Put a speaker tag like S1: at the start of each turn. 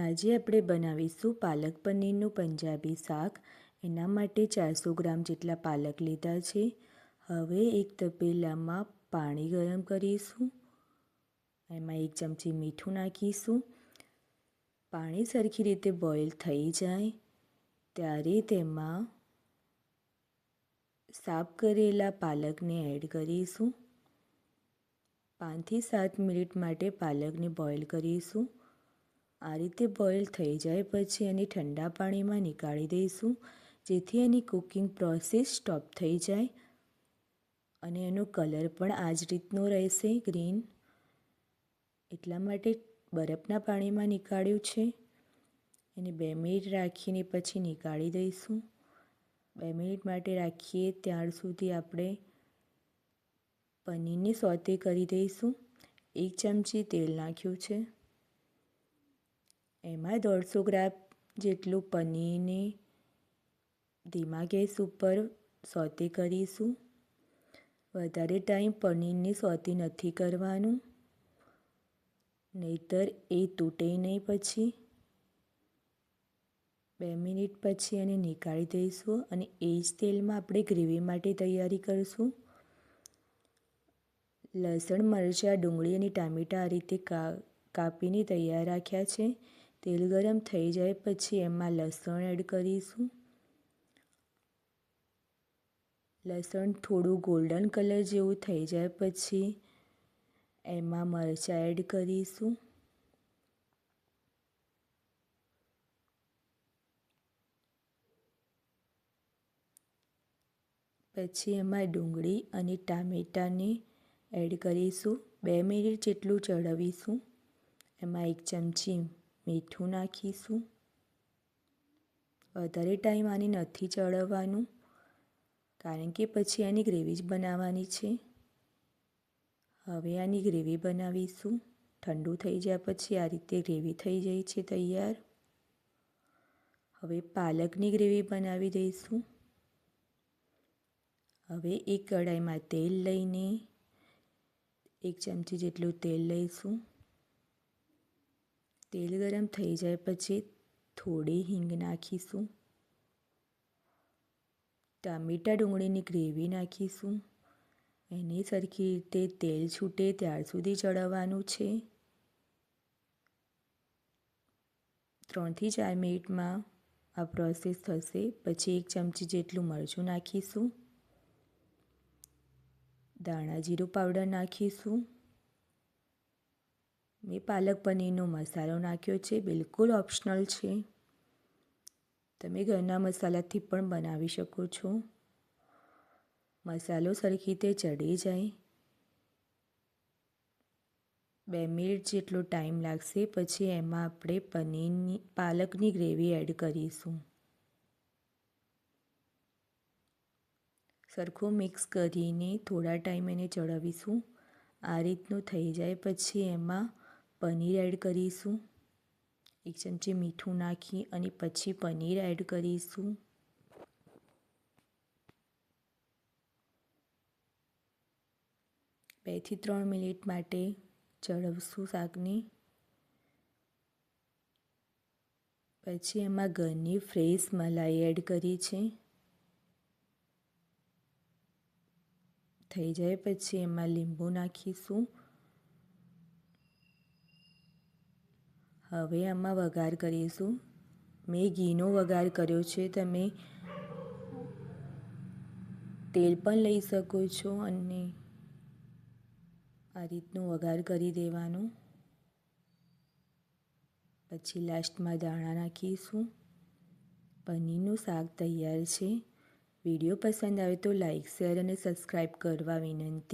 S1: આજે આપણે બનાવીશું પાલક પનીરનું પંજાબી શાક. એના માટે ચારસો ગ્રામ જેટલા પાલક લીધા છે. હવે એક તપેલામાં પાણી ગરમ કરીશું. એમાં એક ચમચી મીઠું નાખીશું. પાણી સરખી રીતે બોઇલ થઈ જાય. ત્યારે તેમાં સાફ કરેલા પાલકને એડ કરીશું. પાંચથી સાત મિનિટ માટે પાલકને બોઇલ કરીશું. આ રીતે બોઇલ થઈ જાય પછી એને ઠંડા પાણીમાં નીકાળી દઈશું, જેથી એની કુકિંગ પ્રોસેસ સ્ટોપ થઈ જાય અને એનો કલર પણ આ જ રીતનો રહેશે ગ્રીન. એટલા માટે બરફના પાણીમાં નીકાળ્યું છે. એને બે મિનિટ રાખીને પછી નીકાળી દઈશું. બે મિનિટ માટે રાખીએ ત્યાર સુધી આપણે પનીરને સોતે કરી દઈશું. એક ચમચી તેલ નાખ્યું છે. એમાં દોઢસો ગ્રામ જેટલું પનીરને ધીમા ગેસ ઉપર સોતે કરીશું. વધારે ટાઈમ પનીરને સોતે નથી કરવાનું, નહીતર એ તૂટે નહીં પછી. બે મિનિટ પછી એને નીકાળી દઈશું અને એ જ તેલમાં આપણે ગ્રેવી માટે તૈયારી કરીશું. લસણ, મરચાં, ડુંગળી અને ટામેટાં આ રીતે કાપીને તૈયાર રાખ્યા છે. તેલ ગરમ થઈ જાય પછી એમાં લસણ એડ કરીશું. લસણ થોડું ગોલ્ડન કલર જેવું થઈ જાય પછી એમાં મરચાં એડ કરીશું. પછી એમાં ડુંગળી અને ટામેટાને એડ કરીશું. બે મિનિટ જેટલું ચડાવીશું. એમાં એક ચમચી મીઠું નાખીશું. વધારે ટાઈમ આને નથી ચડવવાનું, કારણ કે પછી આની ગ્રેવી જ બનાવવાની છે. હવે આની ગ્રેવી બનાવીશું. ઠંડુ થઈ જાય પછી આ રીતે ગ્રેવી થઈ જાય છે તૈયાર. હવે પાલકની ગ્રેવી બનાવી દઈશું. હવે એક કઢાઈમાં તેલ લઈને એક ચમચી જેટલું તેલ લઈશું. તેલ ગરમ થઈ જાય પછી થોડી હિંગ નાખીશું. ટામેટા ડુંગળીની ગ્રેવી નાખીશું. એને સરખી રીતે તેલ છૂટે ત્યાર સુધી ચડાવવાનું છે. ત્રણથી ચાર મિનિટમાં આ પ્રોસેસ થશે. પછી એક ચમચી જેટલું મરચું નાખીશું. દાણા જીરું પાવડર નાખીશું. મેં પાલક પનીરનો મસાલો નાખ્યો છે, બિલકુલ ઓપ્શનલ છે. તમે ઘરના મસાલાથી પણ બનાવી શકો છો. મસાલો સરખી રીતે ચડી જાય. બે મિનિટ જેટલો ટાઈમ લાગશે, પછી એમાં આપણે પનીરની, પાલકની ગ્રેવી એડ કરીશું. સરખું મિક્સ કરીને થોડા ટાઈમ એને ચડાવીશું. આ રીતનું થઈ જાય, પછી એમાં પનીર એડ કરીશું. એક ચમચી મીઠું નાખી અને પછી પનીર એડ કરીશું. બેથી ત્રણ મિનિટ માટે ચડવશું શાકને. પછી એમાં ઘરની ફ્રેશ મલાઈ એડ કરી છે. થઈ જાય પછી એમાં લીંબુ નાખીશું. હવે આમાં વઘાર કરીશું. મેં ઘીનો વઘાર કર્યો છે, તમે તેલ પણ લઈ શકો છો અને આ રીતનો વઘાર કરી દેવાનો. પછી લાસ્ટમાં દાણા નાખીશું. પનીરનું શાક તૈયાર છે. વીડિયો પસંદ આવે તો લાઇક શેર અને સબસ્ક્રાઈબ કરવા વિનંતી.